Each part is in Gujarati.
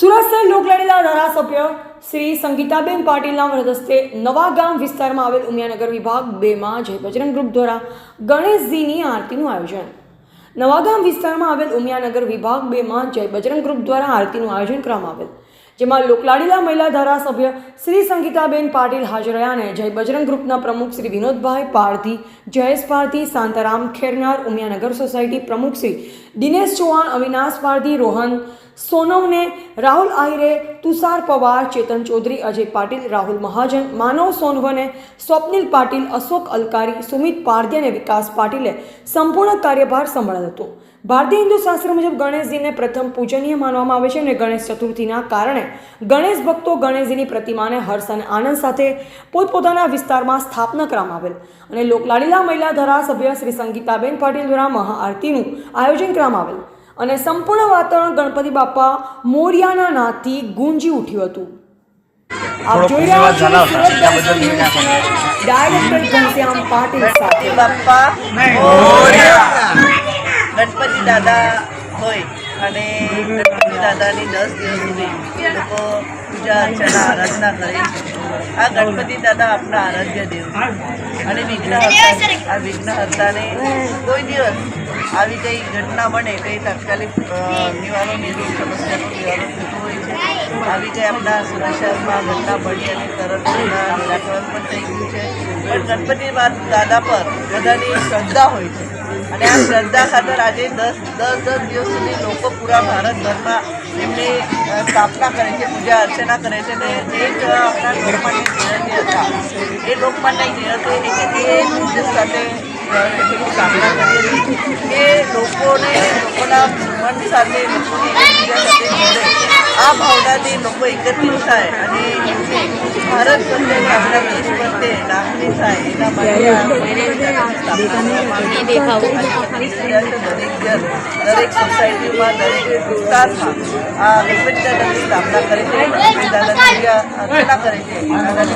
સુરત શહેર લોકલાડીલા ધારાસભ્ય શ્રી સંગીતાબેન પાટીલના વરદસ્તે નવા ગામ વિસ્તારમાં આવેલ ઉમિયાનગર વિભાગ બેમાં જય બજરંગ ગ્રુપ દ્વારા ગણેશજીની આરતીનું આયોજન. નવાગામ વિસ્તારમાં આવેલ ઉમિયાનગર વિભાગ બેમાં જય બજરંગ ગ્રુપ દ્વારા આરતીનું આયોજન કરવામાં આવેલ. જેમાં લોકલાડીલા મહિલા ધારાસભ્ય શ્રી સંગીતાબેન પાટીલ હાજર રહ્યા અને જય બજરંગ ગ્રુપના પ્રમુખ શ્રી વિનોદભાઈ પારધી, જયેશ પારધી, શાંતારામ ખેરનાર, ઉમિયાનગર સોસાયટી પ્રમુખ શ્રી દિનેશ ચૌહાણ, અવિનાશ પારધી, રોહન સોનવને રાહુલ આહિરે, તુષાર પવાર, ચેતન ચૌધરી, અજય પાટીલ, રાહુલ મહાજન, માનવ સોનવને સ્વપ્નિલ પાટીલ, અશોક અલકારી, સુમિત પારધી અને વિકાસ પાટીલે સંપૂર્ણ કાર્યભાર સંભાળ્યો હતો. ભારતીય હિન્દુ શાસ્ત્ર મુજબ ગણેશજીને પ્રથમ પૂજનીય માનવામાં આવે છે અને ગણેશ ચતુર્થીના કારણે ગણેશ ભક્તો ગણેશજીની પ્રતિમાને હર્ષ અને આનંદ સાથે પોતપોતાના વિસ્તારમાં સ્થાપના કરવામાં આવેલ અને લોકલાડીલા મહિલા ધારાસભ્ય શ્રી સંગીતાબેન પાટીલ દ્વારા મહાઆરતીનું આયોજન કરવામાં આવેલ અને સંપૂર્ણ વાતાવરણ ગણપતિ બાપા મોરિયાના નાદથી ગુંજી ઉઠ્યું હતું આપ જોઈ રહ્યા છો. ડાયરેક્ટર ઘનશ્યામ પાટીલ સાથે બાપા મોરયા. ગણપતિ દાદા હોય અને ગણપતિ દાદાની દસ દિવસ સુધી લોકો પૂજા અર્ચના, આરાધના કરે છે. આ ગણપતિ દાદા આપણા આરાધ્ય દેવ છે. અને વિઘ્નહર્તા આ વિઘ્નહર્તાને કોઈ દિવસ આવી કંઈ ઘટના બને, કંઈ તાત્કાલિક નિવારણ નિરોધ સમસ્યાનું નિવારણ થતું હોય છે, આવી કંઈ આપણા સુરક્ષામાં ઘટના બની અને તરત નિરાકરણ પણ થઈ ગયું છે. પણ ગણપતિ દાદા પર બધાની શ્રદ્ધા હોય છે. અને આ શ્રદ્ધા ખાતર આજે દસ દસ દસ દિવસ સુધી લોકો પૂરા ભારતભરમાં એમની સ્થાપના કરે છે પૂજા અર્ચના કરે છે અને એક અ, આપણા લોકમાન્ય તિલકજી હતા. એ લોકમાન્ય એક એ ઉદ્દેશ સાથે અ, એમની સ્થાપના કરી હતી. કે લોકોને લોકોના મન સાથે લોકોની એકબીજા સાથે જોડે આ ભાવનાથી લોકો એકત્રિત થાય અને ભારત પ્રત્યે આપણા દેશ પ્રત્યે લાગણી થાય એના માટે. દરેક જણ દરેક સોસાયટીમાં દરેક વિસ્તારમાં આ ગણપતિ સ્થાપના કરે છે. દાદાની અર્ચના કરે છે.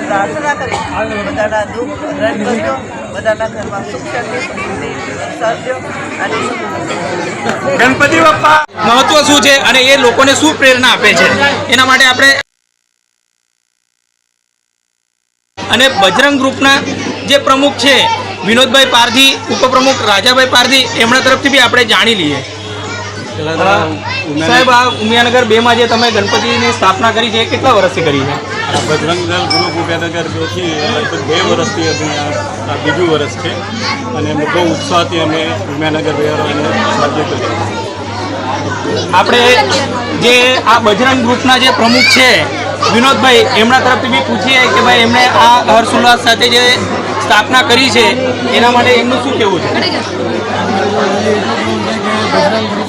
પ્રાર્થના કરે છે. બધાના દુઃખ હરણ કરજો. બધાના ઘરમાં સુખ શાંતિ સમૃદ્ધિ વરસાવજો અને ગણપતિ બાપ્પા મહત્વ શું છે અને એ લોકોને શું પ્રેરણા આપે છે? એના માટે આપણે અને બજરંગ ગ્રુપના જે પ્રમુખ છે વિનોદભાઈ પારધી ઉપપ્રમુખ રાજાભાઈ પારધી એમના તરફથી બી આપણે જાણી લઈએ. સાહેબ આ ઉમિયાનગર બેમાં જે તમે ગણપતિની સ્થાપના કરી છે એ કેટલા વર્ષથી કરી છે? આ બજરંગ દળ ગ્રુપ ઉમિયાનગરથી લગભગ બે વર્ષથી અમે આ બીજું વર્ષ છે. અને બહુ ઉત્સાહથી અમે ઉમિયાનગર વ્યવહારોને સાધ્ય કર્યું આપણે જે આ બજરંગ ગ્રુપના જે પ્રમુખ છે વિનોદભાઈ એમના તરફથી બી પૂછીએ કે ભાઈ એમણે આ હર્ષોલ્લાસ સાથે જે સ્થાપના કરી છે એના માટે એમનું શું કહેવું છે?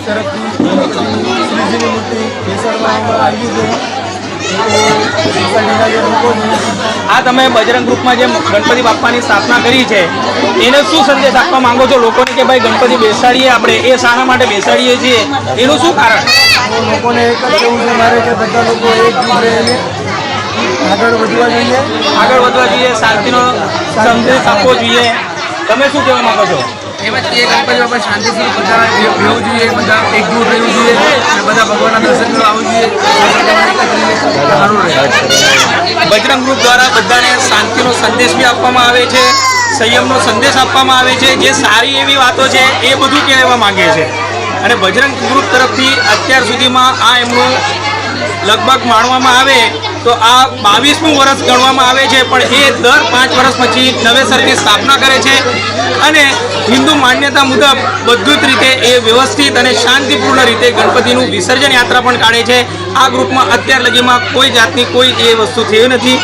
તરફથી શ્રીજીની મૂર્તિ બેસાડવામાં આવી છે તો સોસાયટીના જે લોકો છે આ તમે બજરંગ ગ્રુપમાં જે ગણપતિ બાપ્પાની સ્થાપના કરી છે એને શું સંદેશ આપવા માંગો છો લોકોને કે ભાઈ ગણપતિ બેસાડીએ આપણે? એ શાના માટે બેસાડીએ છીએ. એનું શું કારણ? લોકોને કહેવું છે મારે કે બધા લોકો એકજૂટ રહીને આગળ વધવા જોઈએ. આગળ વધવા જોઈએ શાંતિનો સંદેશ આપવો જોઈએ. તમે શું કહેવા માંગો છો? એમાં એ ગણપતિ બાપા શાંતિથી બધા રહેવું જોઈએ બધા એકજૂટ રહેવું જોઈએ બધા ભગવાનના દર્શન કરવા આવવું જોઈએ. બજરંગ ગ્રુપ દ્વારા બધાને શાંતિનો સંદેશ બી આપવામાં આવે છે સંયમનો સંદેશ આપવામાં આવે છે જે સારી એવી વાતો છે એ બધું કહેવા માંગે છે. અને બજરંગ ગ્રુપ તરફથી અત્યાર સુધીમાં આ એમનું લગભગ માણવામાં આવે તો આ બાવીસમું વર્ષ ગણવામાં આવે છે, પણ એ દર પાંચ વર્ષ પછી નવેસરની સ્થાપના કરે છે. અને હિન્દુ માન્યતા મુજબ બધું જ રીતે એ વ્યવસ્થિત અને શાંતિપૂર્ણ રીતે ગણપતિનું વિસર્જન યાત્રા પણ કાઢે છે. આ ગ્રુપમાં અત્યાર લગીમાં કોઈ જાતની કોઈ એ વસ્તુ થઈ નથી.